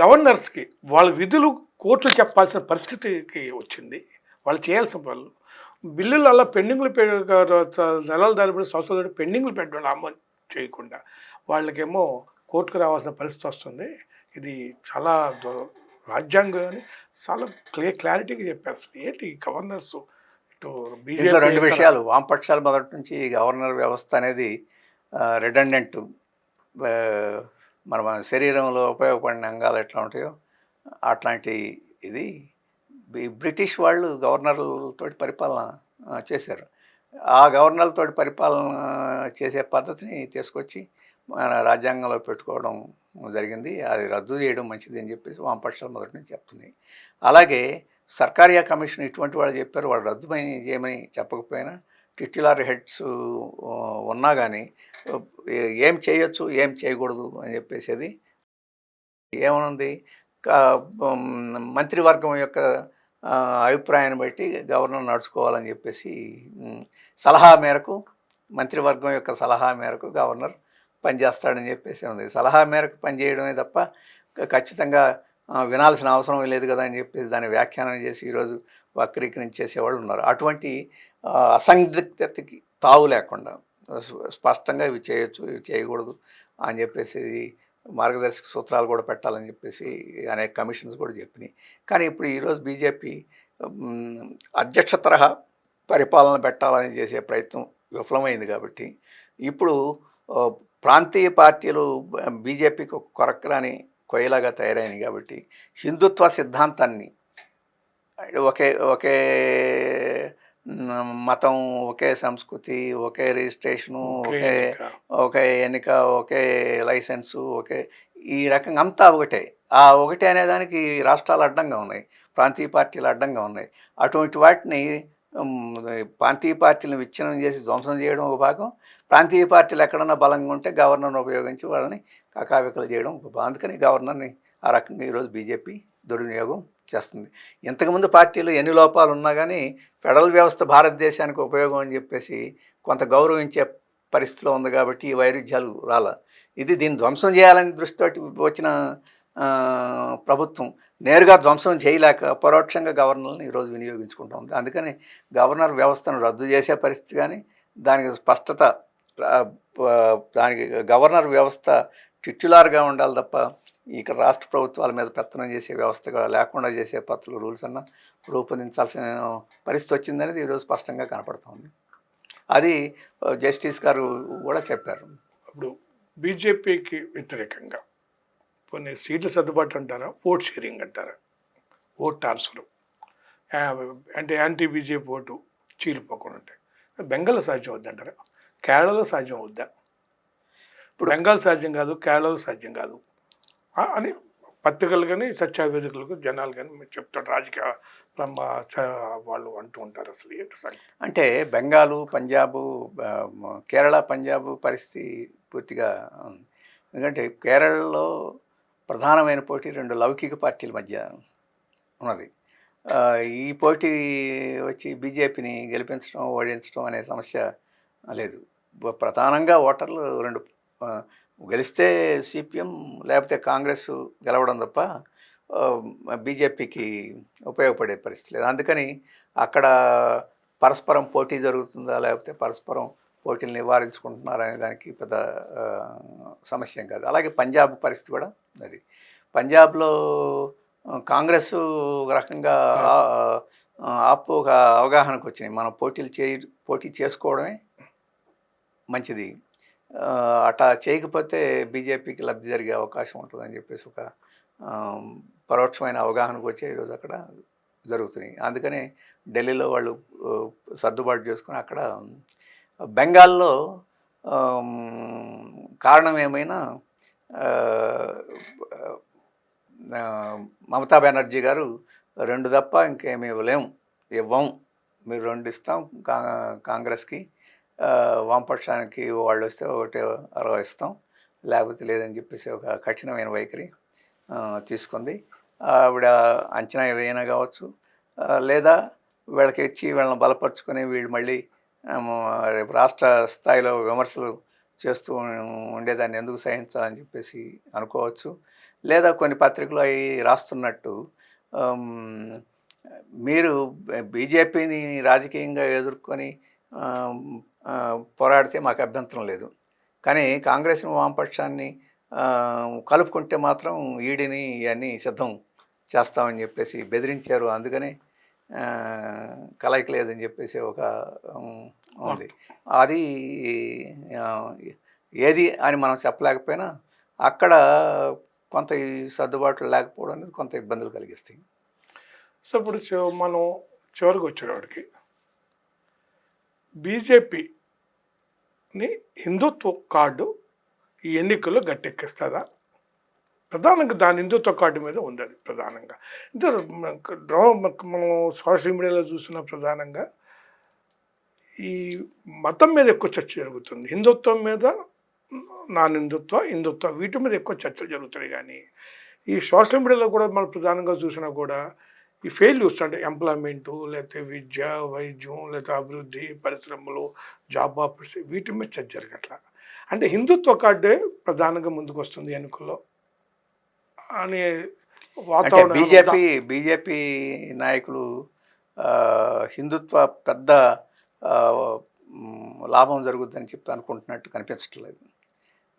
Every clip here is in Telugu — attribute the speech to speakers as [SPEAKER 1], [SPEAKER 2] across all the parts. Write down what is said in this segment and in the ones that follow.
[SPEAKER 1] గవర్నర్స్కి వాళ్ళ విధులు కోర్టులు చెప్పాల్సిన పరిస్థితికి వచ్చింది. వాళ్ళు చేయాల్సిన పనులు. బిల్లులు అలా పెండింగ్లు పె నెలల తరబడి సంవత్సరాల పెండింగ్లు పెట్టడం అమలు చేయకుండా వాళ్ళకేమో కోర్టుకు రావాల్సిన పరిస్థితి వస్తుంది. ఇది చాలా రాజ్యాంగాన్ని చాలా క్లియర్ క్లారిటీగా చెప్పారు అసలు. ఏంటి గవర్నర్స్ ఇటు
[SPEAKER 2] దీంట్లో రెండు
[SPEAKER 1] బీజేపీ
[SPEAKER 2] విషయాలు. వామపక్షాలు మొదటి నుంచి గవర్నర్ వ్యవస్థ అనేది రిడండెంట్ మన శరీరంలో ఉపయోగపడిన అంగాలు ఎట్లా ఉంటాయో అట్లాంటి ఇది బ్రిటిష్ వాళ్ళు గవర్నర్లతో పరిపాలన చేశారు. ఆ గవర్నర్లతో పరిపాలన చేసే పద్ధతిని తీసుకొచ్చి మన రాజ్యాంగంలో పెట్టుకోవడం జరిగింది. అది రద్దు చేయడం మంచిది అని చెప్పేసి వామపక్షాలు మొదటి నుంచి చెప్తున్నాయి అలాగే సర్కారియా కమిషన్ ఇటువంటి వాళ్ళు చెప్పారు. వాళ్ళు రద్దు చేయమని చెప్పకపోయినా టిట్యులర్ హెడ్స్ uh, ఉన్నా కానీ ఏం చేయొచ్చు ఏం చేయకూడదు అని చెప్పేసేది ఏమనుంది? మంత్రివర్గం యొక్క అభిప్రాయాన్ని బట్టి గవర్నర్ నడుచుకోవాలని చెప్పేసి సలహా మేరకు మంత్రివర్గం యొక్క సలహా మేరకు గవర్నర్ పనిచేస్తాడని చెప్పేసి ఉంది. సలహా మేరకు పనిచేయడమే తప్ప ఖచ్చితంగా వినాల్సిన అవసరం లేదు కదా అని చెప్పేసి దాన్ని వ్యాఖ్యానం చేసి ఈరోజు వక్రీకరించేసేవాళ్ళు ఉన్నారు. అటువంటి అసందిగ్ధతకి తావు లేకుండా స్పష్టంగా ఇవి చేయొచ్చు ఇవి చేయకూడదు అని చెప్పేసి మార్గదర్శక సూత్రాలు కూడా పెట్టాలని చెప్పేసి అనేక కమిషన్స్ కూడా చెప్పినాయి. కానీ ఇప్పుడు ఈరోజు బీజేపీ అధ్యక్ష తరహా పరిపాలన పెట్టాలని చేసే ప్రయత్నం విఫలమైంది కాబట్టి ఇప్పుడు ప్రాంతీయ పార్టీలు బీజేపీకి ఒక కొరకరాని కొయ్యలాగా తయారైనాయి కాబట్టి హిందుత్వ సిద్ధాంతాన్ని ఒకే ఒకే మతం ఒకే సంస్కృతి ఒకే రిజిస్ట్రేషను ఒకే ఒకే ఎన్నిక. ఒకే లైసెన్సు ఒకే ఈ రకంగా అంతా ఒకటే. ఆ ఒకటే అనేదానికి రాష్ట్రాలు అడ్డంగా ఉన్నాయి ప్రాంతీయ పార్టీలు అడ్డంగా ఉన్నాయి. అటువంటి వాటిని ప్రాంతీయ పార్టీలను విచ్ఛిన్నం చేసి ధ్వంసం చేయడం ఒక భాగం ప్రాంతీయ పార్టీలు ఎక్కడన్నా బలంగా ఉంటే గవర్నర్ని ఉపయోగించి వాళ్ళని కకావికలు చేయడం ఒక భాగం. అందుకని గవర్నర్ని ఆ రకంగా ఈరోజు బీజేపీ దుర్వినియోగం చేస్తుంది. ఇంతకుముందు పార్టీలు ఎన్ని లోపాలు ఉన్నా కానీ ఫెడరల్ వ్యవస్థ భారతదేశానికి ఉపయోగం అని చెప్పేసి కొంత గౌరవించే పరిస్థితిలో ఉంది కాబట్టి ఈ వైరుధ్యాలు రాల. ఇది దీన్ని ధ్వంసం చేయాలని దృష్టితోటి వచ్చిన ప్రభుత్వం నేరుగా ధ్వంసం చేయలేక పరోక్షంగా గవర్నర్ని ఈరోజు వినియోగించుకుంటూ ఉంది. అందుకని గవర్నర్ వ్యవస్థను రద్దు చేసే పరిస్థితి కానీ దానికి స్పష్టత దానికి గవర్నర్ వ్యవస్థ టిట్యులార్గా ఉండాలి తప్ప ఇక్కడ రాష్ట్ర ప్రభుత్వాల మీద పెత్తనం చేసే వ్యవస్థగా లేకుండా చేసే పత్రులు రూల్స్ అన్న రూపొందించాల్సిన పరిస్థితి వచ్చిందనేది ఈరోజు స్పష్టంగా కనపడుతుంది. అది జస్టిస్ గారు కూడా చెప్పారు.
[SPEAKER 1] ఇప్పుడు బీజేపీకి వ్యతిరేకంగా కొన్ని సీట్ల సర్దుబాటు అంటారా? ఓట్ షేరింగ్ అంటారా? Vote transfer. అంటే యాంటీ బీజేపీ ఓటు చీలిపోకుండా ఉంటాయి బెంగాల్లో సాధ్యం అవుద్దంటారా కేరళలో సాధ్యం అవుద్దా? ఇప్పుడు బెంగాల్ సాధ్యం కాదు కేరళలో సాధ్యం కాదు. అని పత్రికలు కానీ సత్య వేదికలకు జనాలు కానీ మీరు చెప్తారు. రాజకీయ వాళ్ళు అంటూ ఉంటారు అసలు ఏంటి
[SPEAKER 2] అంటే బెంగాలు పంజాబు కేరళ పంజాబ్ పరిస్థితి పూర్తిగా ఉంది. ఎందుకంటే కేరళలో ప్రధానమైన పోటీ రెండు లౌకిక పార్టీల మధ్య ఉన్నది. ఈ పోటీ వచ్చి బీజేపీని గెలిపించడం ఓడించడం అనే సమస్య లేదు. ప్రధానంగా ఓటర్లు రెండు గెలిస్తే సిపిఎం లేకపోతే కాంగ్రెస్ గెలవడం తప్ప బీజేపీకి ఉపయోగపడే పరిస్థితి లేదు. అందుకని అక్కడ పరస్పరం పోటీ జరుగుతుందా లేకపోతే పరస్పరం పోటీలు నివారించుకుంటున్నారా అనే దానికి పెద్ద సమస్య కాదు. అలాగే పంజాబ్ పరిస్థితి కూడా అది. పంజాబ్లో కాంగ్రెస్ ఒక రకంగా ఆపు ఒక అవగాహనకు వచ్చినాయి. మనం పోటీలు చే పోటీ చేసుకోవడమే మంచిది. ఆ, అట్లా చేయకపోతే బీజేపీకి లబ్ధి జరిగే అవకాశం ఉంటుందని చెప్పేసి ఒక పరోక్షమైన అవగాహనకు వచ్చే ఈరోజు అక్కడ జరుగుతున్నాయి. అందుకనే ఢిల్లీలో వాళ్ళు సర్దుబాటు చేసుకుని అక్కడ బెంగాల్లో కారణం ఏమైనా మమతా బెనర్జీ గారు రెండు తప్ప ఇంకేమి ఇవ్వలేం ఇవ్వం. మీరు రెండు ఇస్తాం కా కాంగ్రెస్కి వామపక్షానికి వాళ్ళు వస్తే ఒకటి అరవై ఇస్తాం లేకపోతే లేదని చెప్పేసి ఒక కఠినమైన వైఖరి తీసుకుంది. ఆవిడ అంచనా ఏవైనా కావచ్చు లేదా వీళ్ళకి ఇచ్చి వీళ్ళని బలపరుచుకొని వీళ్ళు మళ్ళీ రేపు రాష్ట్ర స్థాయిలో విమర్శలు చేస్తూ ఉండేదాన్ని ఎందుకు సహించాలని చెప్పేసి అనుకోవచ్చు. లేదా కొన్ని పత్రికలు అవి రాస్తున్నట్టు మీరు బీజేపీని రాజకీయంగా ఎదుర్కొని పోరాడితే మాకు అభ్యంతరం లేదు. కానీ కాంగ్రెస్ని వామపక్షాన్ని కలుపుకుంటే మాత్రం ఈడిని ఇవన్నీ సిద్ధం చేస్తామని చెప్పేసి బెదిరించారు. అందుకని ఆ, కలయిక లేదని చెప్పేసి ఒక ఉంది. అది ఏది అని మనం చెప్పలేకపోయినా అక్కడ కొంత సర్దుబాట్లు లేకపోవడం అనేది కొంత ఇబ్బందులు కలిగిస్తాయి.
[SPEAKER 1] సో ఇప్పుడు మనం చివరికి వచ్చేవాడికి బీజేపీని హిందుత్వ కార్డు ఈ ఎన్నికల్లో గట్టెక్కిస్తుందా? ప్రధానంగా దాని హిందుత్వ కార్డు మీద ఉంది అది ప్రధానంగా. డ్రా- మనం సోషల్ మీడియాలో చూసిన ప్రధానంగా ఈ మతం మీద ఎక్కువ చర్చ జరుగుతుంది. హిందుత్వం మీద నాన్ హిందుత్వ హిందుత్వ వీటి మీద ఎక్కువ చర్చలు జరుగుతాయి కానీ ఈ సోషల్ మీడియాలో కూడా మనం ప్రధానంగా చూసినా కూడా ఈ ఫెయిల్యూర్స్ అంటే ఎంప్లాయ్మెంటు లేకపోతే విద్య వైద్యం లేకపోతే అభివృద్ధి పరిశ్రమలు జాబ్ ఆపర్చునిటీ వీటి మీద చర్చ జరగట్ల. అంటే హిందుత్వ కార్డే ప్రధానంగా ముందుకు వస్తుంది ఎన్నికల్లో. అనే వాతావరణం
[SPEAKER 2] బీజేపీ బీజేపీ నాయకులు హిందుత్వ పెద్ద లాభం జరుగుద్దని చెప్పి అనుకుంటున్నట్టు కనిపించట్లేదు.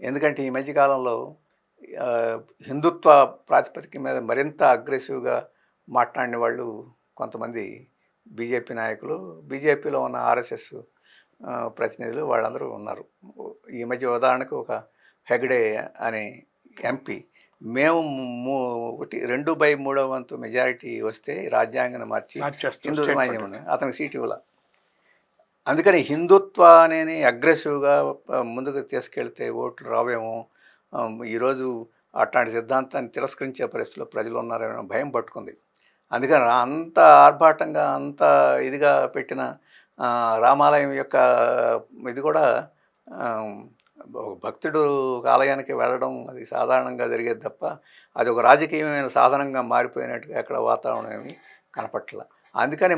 [SPEAKER 2] ఎందుకంటే ఈ మధ్యకాలంలో హిందుత్వ ప్రాతిపదిక మీద మరింత అగ్రెసివ్గా మాట్లాడిన వాళ్ళు కొంతమంది బీజేపీ నాయకులు బీజేపీలో ఉన్న ఆర్ఎస్ఎస్ ప్రతినిధులు వాళ్ళందరూ ఉన్నారు. ఈ మధ్య ఉదాహరణకు ఒక హెగ్డే అనే ఎంపీ. మేము మూ- ఒకటి రెండు బై మూడో వంతు మెజారిటీ వస్తే రాజ్యాంగాన్ని మార్చి హిందూ అతనికి సీట్ ఇవ్వాల. అందుకని హిందుత్వ అనేది అగ్రెసివ్గా ముందుకు తీసుకెళ్తే ఓట్లు రావేమో ఈరోజు అట్లాంటి సిద్ధాంతాన్ని తిరస్కరించే పరిస్థితిలో ప్రజలు ఉన్నారేమో భయం పట్టుకుంది. అందుకని అంత ఆర్భాటంగా అంత ఇదిగా పెట్టిన రామాలయం యొక్క ఇది కూడా ఒక భక్తుడు ఆలయానికి వెళ్ళడం అది సాధారణంగా జరిగేది తప్ప అది ఒక రాజకీయమైన సాధనంగా మారిపోయినట్టుగా అక్కడ వాతావరణం ఏమి కనపట్ల. అందుకని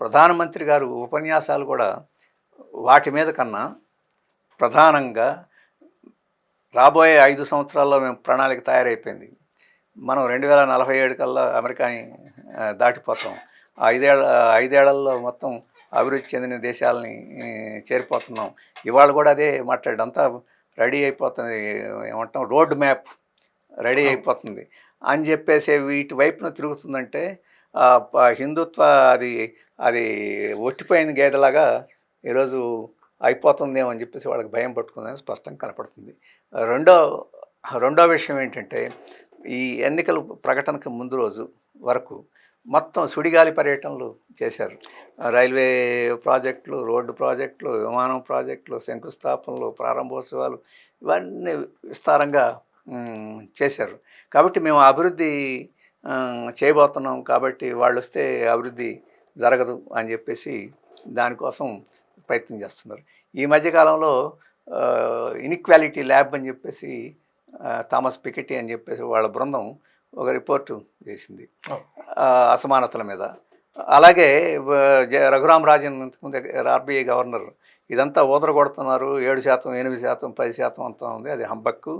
[SPEAKER 2] ప్రధానమంత్రి గారు ఉపన్యాసాలు కూడా వాటి మీద కన్నా ప్రధానంగా రాబోయే ఐదు సంవత్సరాల్లో మేము ప్రణాళిక తయారైపోయింది. మనం రెండు వేల నలభై ఏడు కల్లా అమెరికాని దాటిపోతాం. ఐదేళ్ళ ఐదేళ్ళలో మొత్తం అభివృద్ధి చెందిన దేశాలని చేరిపోతున్నాం. ఇవాళ కూడా అదే మాట్లాడు అంతా రెడీ అయిపోతుంది. ఏమంటాం? రోడ్ మ్యాప్ రెడీ అయిపోతుంది. అని చెప్పేసి వీటి వైపున తిరుగుతుందంటే హిందుత్వ అది అది ఒట్టిపోయిన గేదెలాగా ఈరోజు అయిపోతుందేమో అని చెప్పేసి వాళ్ళకి భయం పట్టుకుందని స్పష్టంగా కనపడుతుంది. రెండో రెండో విషయం ఏంటంటే ఈ ఎన్నికల ప్రకటనకు ముందు రోజు వరకు మొత్తం సుడిగాలి పర్యటనలు చేశారు. రైల్వే ప్రాజెక్టులు రోడ్డు ప్రాజెక్టులు విమానం ప్రాజెక్టులు శంకుస్థాపనలు ప్రారంభోత్సవాలు ఇవన్నీ విస్తారంగా చేశారు. కాబట్టి మేము అభివృద్ధి చేయబోతున్నాం కాబట్టి వాళ్ళు వస్తే అభివృద్ధి జరగదు అని చెప్పేసి దానికోసం ప్రయత్నం చేస్తున్నారు. ఈ మధ్యకాలంలో ఇన్ఈక్వాలిటీ ల్యాబ్ అని చెప్పేసి థామస్ పికెటీ అని చెప్పేసి వాళ్ళ బృందం ఒక రిపోర్టు చేసింది అసమానతల మీద. అలాగే రఘురామ్ రాజన్ ఇంతకుముందు ఆర్బీఐ గవర్నర్ ఇదంతా ఊదర కొడుతున్నారు ఏడు శాతం ఎనిమిది శాతం పది శాతం అంతా ఉంది. అది హంబక్కు.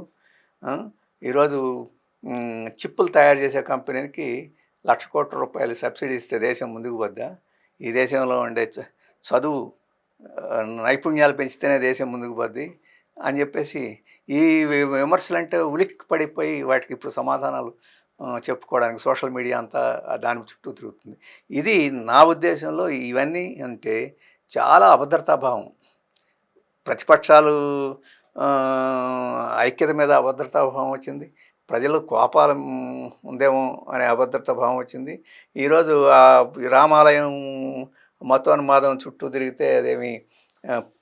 [SPEAKER 2] ఈరోజు చిప్పులు తయారు చేసే కంపెనీకి లక్ష కోట్ల రూపాయలు సబ్సిడీ ఇస్తే దేశం ముందుకు వద్దా ఈ దేశంలో ఉండే చదువు నైపుణ్యాలు పెంచితేనే దేశం ముందుకు పోద్ది. అని చెప్పేసి ఈ విమర్శలు అంటే ఉలిక్కి పడిపోయి వాటికి ఇప్పుడు సమాధానాలు చెప్పుకోవడానికి సోషల్ మీడియా అంతా దాని చుట్టూ తిరుగుతుంది. ఇది నా ఉద్దేశంలో ఇవన్నీ అంటే చాలా అభద్రతాభావం. ప్రతిపక్షాలు ఐక్యత మీద అభద్రతా భావం వచ్చింది. ప్రజలు కోపాల ఉందేమో అనే అభద్రతా భావం వచ్చింది. ఈరోజు ఆ రామాలయం మతోన్మాదం చుట్టూ తిరిగితే అదేమి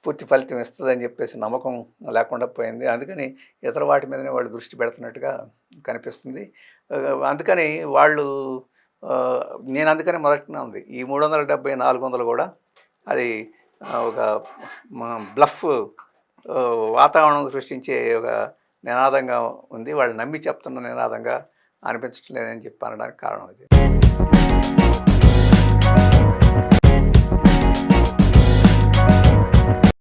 [SPEAKER 2] పూర్తి ఫలితం ఇస్తుందని చెప్పేసి నమ్మకం లేకుండా పోయింది. అందుకని ఇతర వాటి మీదనే వాళ్ళు దృష్టి పెడుతున్నట్టుగా కనిపిస్తుంది. అందుకని వాళ్ళు నేను అందుకని మొదటినే ఉంది. ఈ మూడు వందల డెబ్బై నాలుగు వందలు కూడా అది ఒక బ్లఫ్ వాతావరణం సృష్టించే ఒక నినాదంగా ఉంది. వాళ్ళు నమ్మి చెప్తున్న నినాదంగా అనిపించట్లేదని చెప్పి అనడానికి కారణం అది.